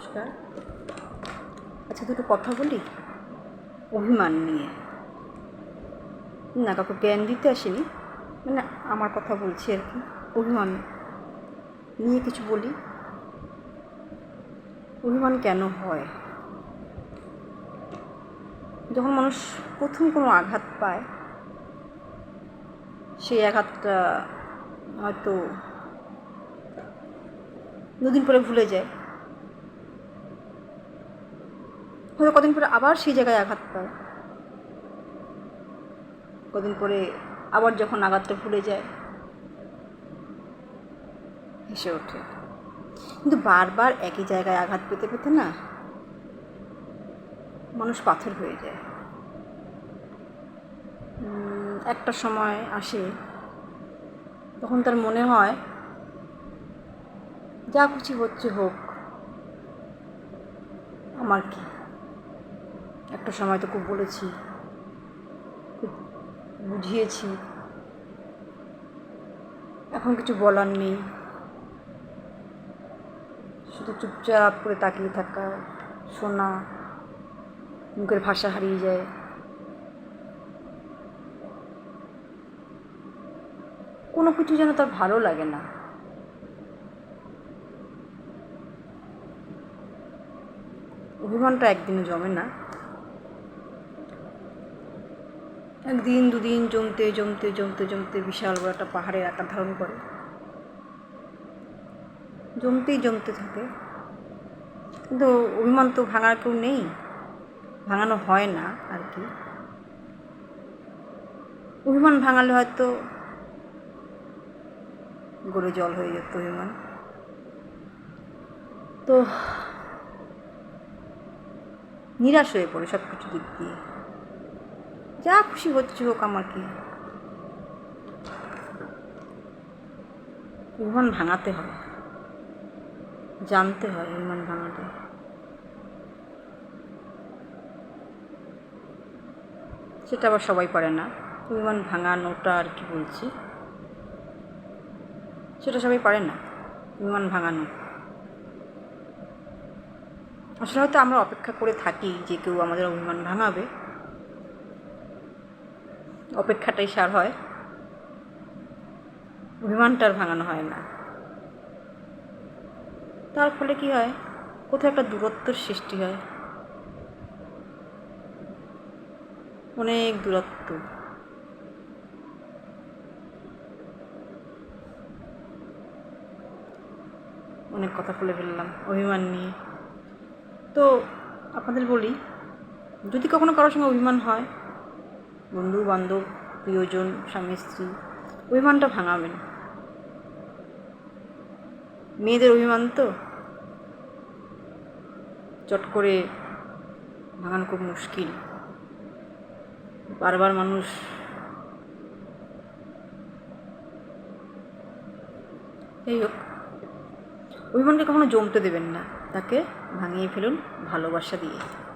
নমস্কার। আচ্ছা দুটো কথা বলি? অভিমান নিয়ে। না, কাউকে জ্ঞান দিতে আসিনি। মানে আমার কথা বলছি আর কি। অভিমান নিয়ে কিছু বলি? অভিমান কেন হয়? যখন মানুষ প্রথম কোনো আঘাত পায়, সেই আঘাতটা হয়তো দুদিন পরে ভুলে যায়। হয়তো কদিন পরে আবার সেই জায়গায় আঘাত পায়। কদিন পরে আবার যখন আঘাতটা ভুলে যায়, হেসে ওঠে। কিন্তু বারবার একই জায়গায় আঘাত পেতে পেতে না মানুষ পাথর হয়ে যায়। একটা সময় আসে, তখন তার মনে হয়, যা খুশি হচ্ছে হোক, আমার কি? একটা সময় তো খুব বলেছি। বুঝিয়েছি। এখন কিছু বলার নেই। শুধু চুপচাপ করে তাকিয়ে থাকা, শোনা, মুখের ভাষা হারিয়ে যায়। কোনো কিছু যেন তার ভালো লাগে না। অভিমানটা একদিনে জমে না। একদিন, দুদিন জমতে জমতে জমতে জমতে বিশাল বড় একটা পাহাড়ের আকার ধারণ করে। জমতেই জমতে থাকে। কিন্তু অভিমান তো ভাঙার কেউ নেই। ভাঙানো হয় না আর কি। অভিমান ভাঙালে হয়তো গড়ে জল হয়ে যেত অভিমান। তো নিরাশ হয়ে পড়ে সব কিছু দিক দিয়ে। যা খুশি হচ্ছে হোক আমাকে। অভিমান ভাঙাতে হয় জানতে হয় অভিমান ভাঙাতে। সেটা আবার সবাই পারে না। অভিমান ভাঙানোটা আর কি বলছি? সেটা সবাই পারে না অভিমান ভাঙানো। আসলে হয়তো আমরা অপেক্ষা করে থাকি যে কেউ আমাদের অভিমান ভাঙাবে। অপেক্ষাটাই সার হয়। অভিমানটা আর ভাঙানো হয় না। তার ফলে কি হয়? কোথাও একটা দূরত্বের সৃষ্টি হয়। অনেক দূরত্ব। অনেক কথা বলে ফেললাম, অভিমান নিয়ে। তো আপনাদের বলি, যদি কখনো কারোর সঙ্গে অভিমান হয় বন্ধু বান্ধব প্রিয়জন, স্বামী, স্ত্রী, অভিমানটা ভাঙাবেন। মেয়েদের অভিমান তো? চট করে ভাঙানো খুব মুশকিল। বারবার মানুষ যাই হোক, অভিমানকে কখনো জমতে দেবেন না। তাকে ভাঙিয়ে ফেলুন ভালোবাসা দিয়ে।